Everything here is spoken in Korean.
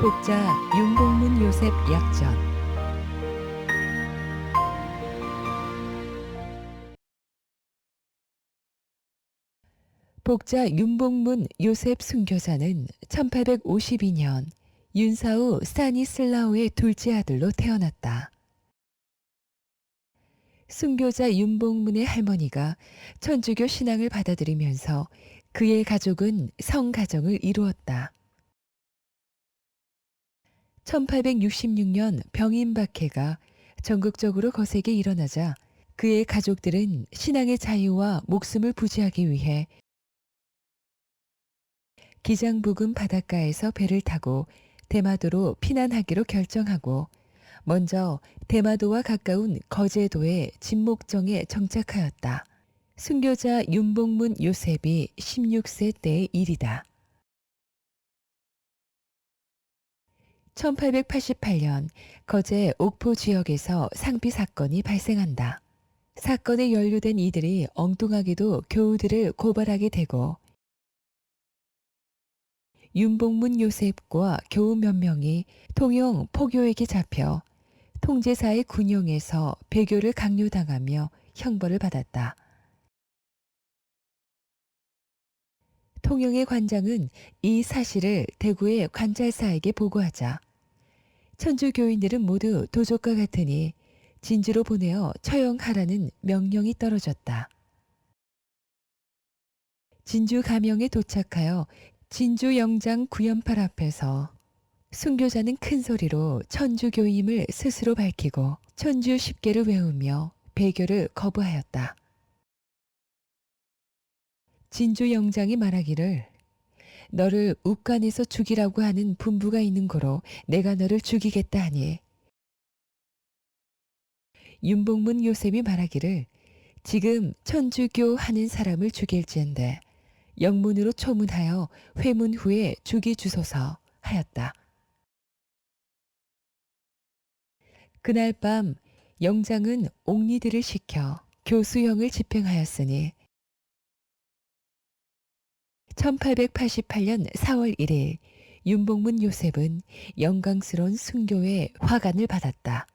복자 윤봉문 요셉 약전 복자 윤봉문 요셉 순교자는 1852년 윤사우 스타니슬라우의 둘째 아들로 태어났다. 순교자 윤봉문의 할머니가 천주교 신앙을 받아들이면서 그의 가족은 성가정을 이루었다. 1866년 병인박해가 전국적으로 거세게 일어나자 그의 가족들은 신앙의 자유와 목숨을 부지하기 위해 기장부근 바닷가에서 배를 타고 대마도로 피난하기로 결정하고 먼저 대마도와 가까운 거제도의 진목정에 정착하였다. 순교자 윤봉문 요셉이 16세 때의 일이다. 1888년 거제 옥포 지역에서 상비 사건이 발생한다. 사건에 연루된 이들이 엉뚱하게도 교우들을 고발하게 되고 윤봉문 요셉과 교우 몇 명이 통영 포교에게 잡혀 통제사의 군용에서 배교를 강요당하며 형벌을 받았다. 통영의 관장은 이 사실을 대구의 관찰사에게 보고하자 천주 교인들은 모두 도적과 같으니 진주로 보내어 처형하라는 명령이 떨어졌다. 진주 가명에 도착하여 진주 영장 구연팔 앞에서 순교자는 큰 소리로 천주교임을 스스로 밝히고 천주 십계를 외우며 배교를 거부하였다. 진주 영장이 말하기를 너를 욱간에서 죽이라고 하는 분부가 있는 고로 내가 너를 죽이겠다 하니 윤봉문 요셉이 말하기를 지금 천주교 하는 사람을 죽일지언데 영문으로 초문하여 회문 후에 죽이 주소서 하였다. 그날 밤 영장은 옥리들을 시켜 교수형을 집행하였으니 1888년 4월 1일 윤봉문 요셉은 영광스러운 순교의 화관을 받았다.